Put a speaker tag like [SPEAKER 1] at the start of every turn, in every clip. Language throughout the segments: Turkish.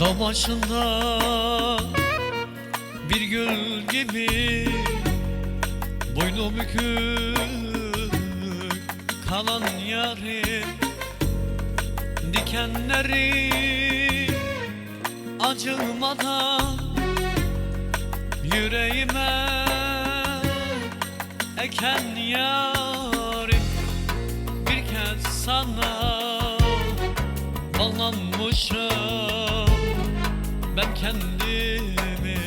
[SPEAKER 1] Dağ başında bir gül gibi Boynu bükük kalan yarim Dikenleri acımadan Yüreğime eken yarim Bir kez sana bağlanmışım kendimi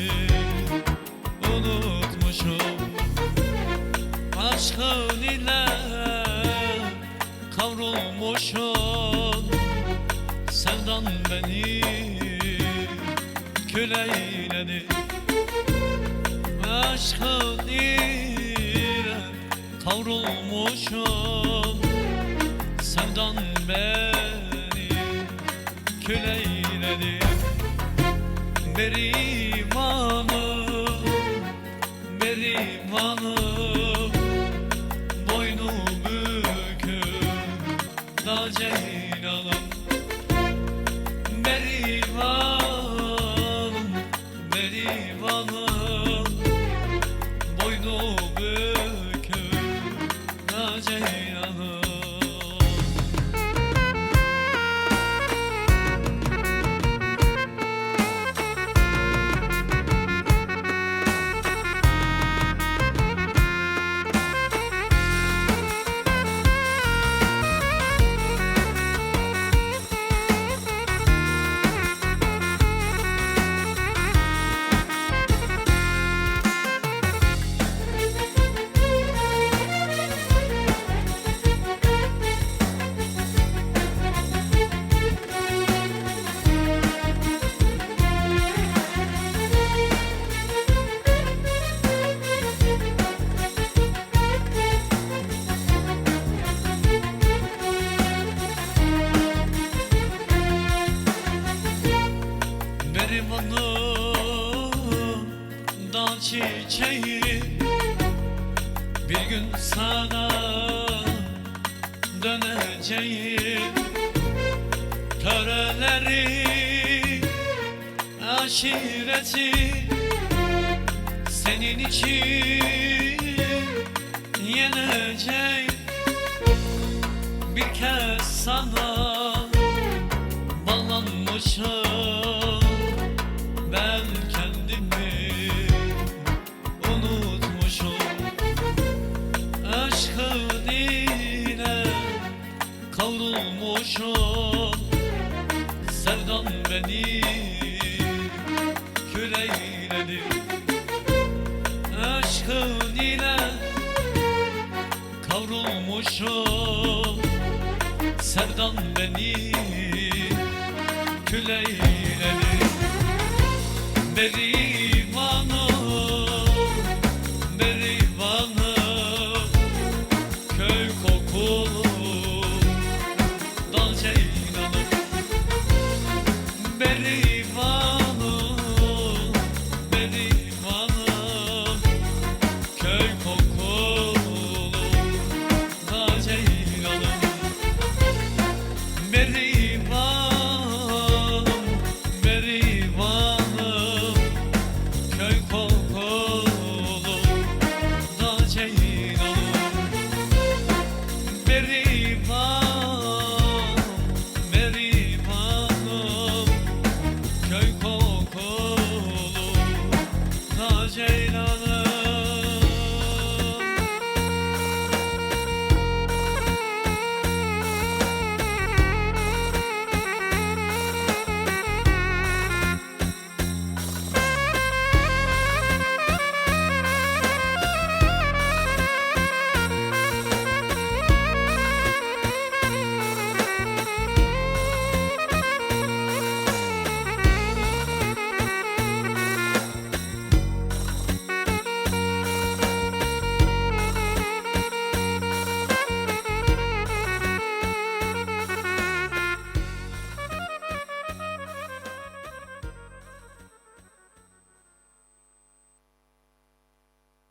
[SPEAKER 1] unutmuşum. Aşkın ile kavrulmuşum. Sevdan beni kül eyledi. Aşkın ile kavrulmuşum. Sevdan beni kül Berivanım, berivanım Boynu bükük da ceylanım gün sana döneceğim. Töreleri aşireti Senin için yenecek Bir kez sana bağlanmışım kül eyledi Aşkın ile kavrulmuşum Sevdan beni kül eyledi Berivanım, berivanım